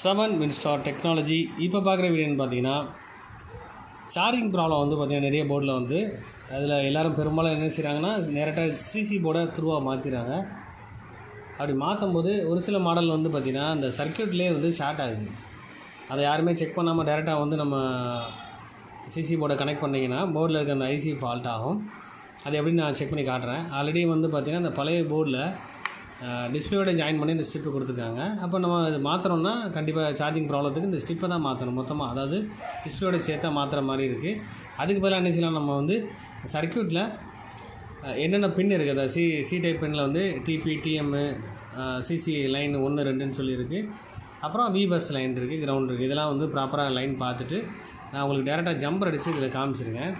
Seven மினிஸ்டார் technology இப்போ பார்க்குற வீடியோன்னு பார்த்தீங்கன்னா சார்ஜிங் ப்ராப்ளம் வந்து பார்த்திங்கன்னா நிறைய போர்டில் வந்து அதில் எல்லோரும் பெரும்பாலும் என்ன செய்கிறாங்கன்னா நேரட்டாக சிசி போர்டை த்ரூவாக மாற்றிடுறாங்க அப்படி மாற்றும் போது ஒரு சில மாடல் வந்து பார்த்திங்கன்னா அந்த சர்க்கியூட்லேயே வந்து ஷார்ட் ஆகுது. அதை யாருமே செக் பண்ணாமல் டேரெக்டாக வந்து நம்ம சிசி போர்டை கனெக்ட் பண்ணிங்கன்னா போர்டில் இருக்க அந்த ஐசி ஃபால்ட் ஆகும். அது எப்படி நான் செக் பண்ணி காட்டுறேன். ஆல்ரெடி வந்து பார்த்திங்கன்னா அந்த பழைய போர்டில் டிஸ்பிளேயோட ஜாயின் பண்ணி இந்த ஸ்டிப்பு கொடுத்துருக்காங்க. அப்போ நம்ம இது மாற்றுறோம்னா கண்டிப்பாக சார்ஜிங் ப்ராப்ளத்துக்கு இந்த ஸ்டிப்பை தான் மாற்றணும் மொத்தமாக அதாவது டிஸ்பிளேயோட சேர்த்தா மாற்றுற மாதிரி இருக்குது அதுக்கு பதிலாக என்ன செய்யலாம்? நம்ம வந்து சர்க்கியூட்டில் என்னென்ன பின் இருக்குது அதாவது சி சி டைப் பின்னில் வந்து டிபி டிஎம்மு சிசி லைன் ஒன்று ரெண்டுன்னு சொல்லியிருக்கு. அப்புறம் வி பஸ் லைன் இருக்குது கிரவுண்ட் இருக்குது இதெல்லாம் வந்து ப்ராப்பராக லைன் பார்த்துட்டு நான் உங்களுக்கு டேரெக்டாக ஜம்பர் அடித்து இதில் காமிச்சிருக்கேன்.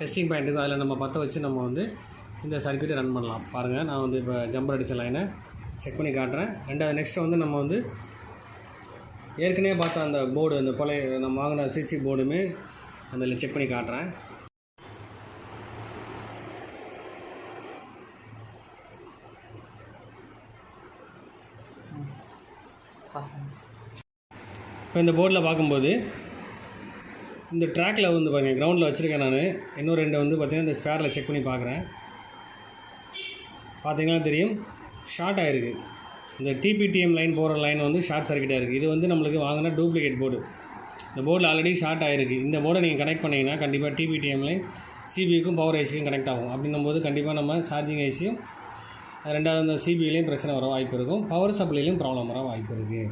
டெஸ்டிங் பாயிண்ட்டுக்கு அதில் நம்ம பற்ற வச்சு நம்ம வந்து இந்த சர்க்கியூட்டை ரன் பண்ணலாம். பாருங்கள் நான் வந்து இப்போ ஜம்பர் அடித்த லைனை செக் பண்ணி காட்டுறேன். ரெண்டாவது நெக்ஸ்ட்டு வந்து நம்ம வந்து ஏற்கனவே பார்த்த அந்த போர்டு அந்த பழைய நம்ம வாங்கின சிசி போர்டுமே அதில் செக் பண்ணி காட்டுறேன். இப்போ இந்த போர்டில் பார்க்கும்போது இந்த ட்ராக்கில் வந்து பாருங்கள் கிரவுண்டில் வச்சுருக்கேன் நான். இன்னும் ரெண்டு வந்து பார்த்திங்கன்னா இந்த ஸ்பேரில் செக் பண்ணி பார்க்குறேன். பார்த்தீங்கன்னா தெரியும். ஷார்ட் ஆகிருக்கு இந்த டிபிடிஎம் லைன் போகிற லைன் வந்து ஷார்ட் சர்க்கிட்டாக இருக்குது இது வந்து நம்மளுக்கு வாங்கின டூப்ளிகேட் போர்டு இந்த போர்டில் ஆல்ரெடி ஷார்ட் ஆகிருக்கு இந்த போர்டை நீங்கள் கனெக்ட் பண்ணிங்கன்னா கண்டிப்பாக டிபிடிஎம் லைன் சிபிக்கும் பவர் ஐசிக்கும் கனெக்ட் ஆகும். அப்படின்னும்போது கண்டிப்பாக நம்ம சார்ஜிங் ஐசியும் ரெண்டாவது இந்த சிபிலையும் பிரச்சனை வர வாய்ப்பு இருக்கும். பவர் சப்ளைலையும் ப்ராப்ளம் வர வாய்ப்பு இருக்குது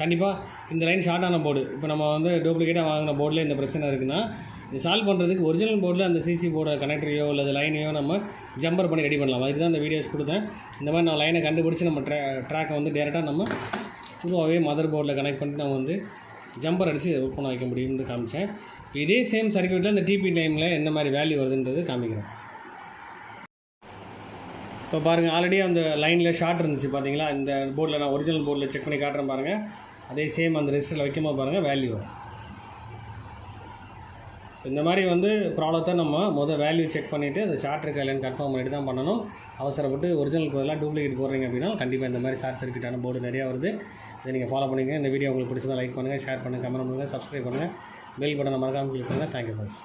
கண்டிப்பாக இந்த லைன் ஷார்ட் ஆன போர்டு இப்போ நம்ம வந்து டூப்ளிகேட்டாக வாங்கின போர்டில் இந்த பிரச்சனை இருக்குன்னா இது சால்வ் பண்ணுறதுக்கு ஒரிஜினல் போர்டில் அந்த சிசி போர்டை கனெக்டரையோ அல்லது லைனையோ நம்ம ஜம்பர் பண்ணி ரெடி பண்ணலாம். அதுக்கு தான் அந்த வீடியோஸ் கொடுத்தேன். இந்த மாதிரி நான் லைனை கண்டுபிடிச்சி நம்ம ட்ரா ட்ராக்கை வந்து டேரெக்டாக நம்ம பொதுவாகவே மதர் போர்டில் கனெக்ட் பண்ணிட்டு நம்ம வந்து ஜம்பர் அடித்து ஒர்க் பண்ண வைக்க முடியும்னு காமிச்சேன். இப்போ இதே சேம் சர்க்கியூட்டில் இந்த டிபி டைமில் என்ன மாதிரி வேல்யூ வருதுன்றது காமிக்கிறேன். இப்போ பாருங்கள் ஆல்ரெடி அந்த லைனில் ஷார்ட் இருந்துச்சு பார்த்தீங்களா இந்த போர்டில் நான் ஒரிஜினல் போர்டில் செக் பண்ணி காட்டுறேன் பாருங்கள் அதே சேம் அந்த ரெஜிஸ்டரில் வைக்கும்போது பாருங்கள் வேல்யூ வரும். இந்த மாதிரி வந்து ப்ராப்ளத்தை நம்ம முதல் வேல்யூ செக் பண்ணிவிட்டு அது ஷார்ட் இருக்கா இல்லைன்னு கன்ஃபார்ம் பண்ணிட்டு தான் பண்ணணும். அவசரப்பட்டு ஒரிஜினல் பதிலாக டூப்ளிகேட் போடுறீங்க அப்படின்னா கண்டிப்பாக இந்த மாதிரி ஷார்ட் சர்க்கியூட்டான போர்டு நிறையா வருது. இதை நீங்கள் ஃபாலோ பண்ணிக்கங்க இந்த வீடியோ உங்களுக்கு பிடிச்சதா லைக் பண்ணுங்கள் ஷேர் பண்ணுங்கள் கமெண்ட் பண்ணுங்கள் சப்ஸ்கிரைப் பண்ணுங்கள் பெல் பட்டனை மறக்காமல் கிளிக் பண்ணுங்கள் தேங்க்யூ ஃப்ரெண்ட்ஸ்